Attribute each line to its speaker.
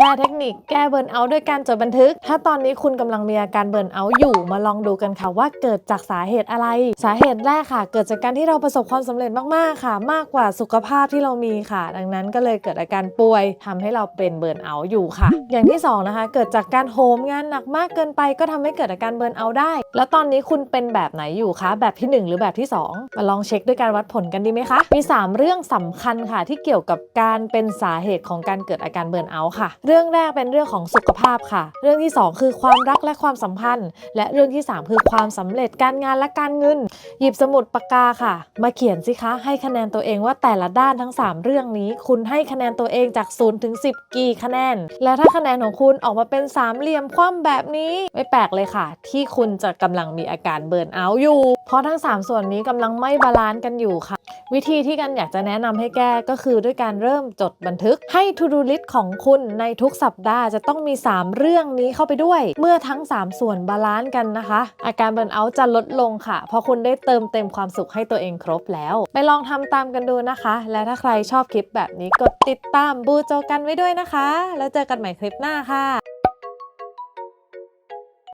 Speaker 1: ชร์เทคนิคแก้เบิร์นเอาท์ด้วยการจดบันทึก ถ้าตอนนี้คุณกำลังมีอาการเบิร์นเอาท์อยู่มาลองดูกันค่ะว่าเกิดจากสาเหตุอะไร สาเหตุแรกค่ะ เกิดจากการที่เราประสบความสำเร็จมากๆค่ะ มากกว่าสุขภาพที่เรามีค่ะ ดังนั้นก็เลยเกิดอาการป่วยทำให้เราเป็นเบิร์นเอาท์อยู่ค่ะ อย่างที่สองนะคะเกิดจากการโหมงานหนักมากเกินไป ก็ทำให้เกิดอาการเบิร์นเอาท์ได้ แล้วตอนนี้คุณเป็นแบบไหนอยู่คะแบบที่หนึ่งหรือแบบที่สองมาลองเช็คด้วยการวัดผลกันดีไหมคะมีสามเรื่องสำคัญค่ะที่เกี่ยวกับการเป็นสาเหตุของการเกิดอาการเบิร์นเอาท์ค่ะเรื่องแรกเป็นเรื่องของสุขภาพค่ะ เรื่องที่ 2 คือความรักและความสัมพันธ์ และเรื่องที่ 3 คือความสำเร็จการงานและการเงิน หยิบสมุดปากกาค่ะ มาเขียนสิคะให้คะแนนตัวเองว่าแต่ละด้านทั้ง 3 เรื่องนี้ คุณให้คะแนนตัวเองจาก0ถึง10 กี่คะแนน และถ้าคะแนนของคุณออกมาเป็นสามเหลี่ยมคว่ำแบบนี้ไม่แปลกเลยค่ะ ที่คุณจะกำลังมีอาการเบิร์นเอาท์อยู่ เพราะทั้ง 3 ส่วนนี้กำลังไม่บาลานซ์กันอยู่ค่ะ วิธีที่กันอยากจะแนะนำให้แก้ก็คือด้วยการเริ่มจดบันทึกให้ To Do List ของคุณในทุกสัปดาห์จะต้องมี 3 เรื่องนี้เข้าไปด้วย เมื่อทั้ง 3 ส่วนบาลานซ์กันนะคะ อาการเบิร์นเอาท์จะลดลงค่ะ เพราะคุณได้เติมเต็มความสุขให้ตัวเองครบแล้ว ไปลองทำตามกันดูนะคะ และถ้าใครชอบคลิปแบบนี้กดติดตามบูโจกันไว้ด้วยนะคะ แล้วเจอกันใหม่คลิปหน้าค่ะ